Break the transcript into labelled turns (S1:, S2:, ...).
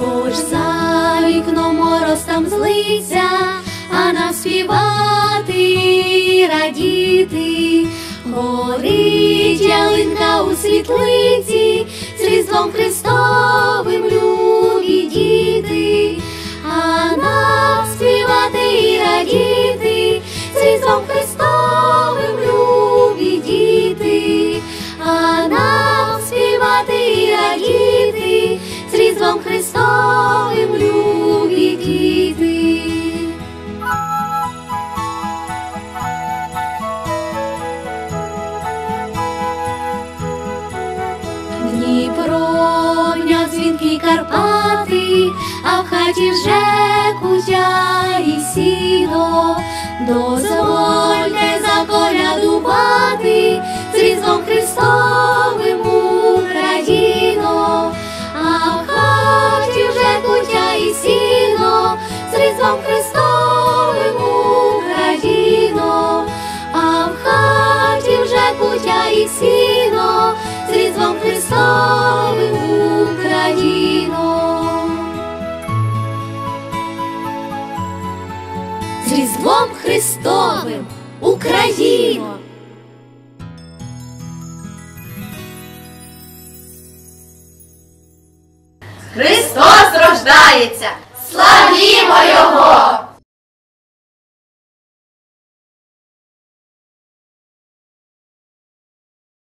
S1: хоч за вікном мороз там злиться, а нам співати радіти. Горить ялинка у світлиці, з Різдвом Христовим любі діти, а нам співати і радіти, з Різдвом Христовим Дня дзвінки Карпати, а в хаті вже кутя і сіно, дозвольте З Різдвом Христовим Україно!
S2: Христос рождається! Славімо!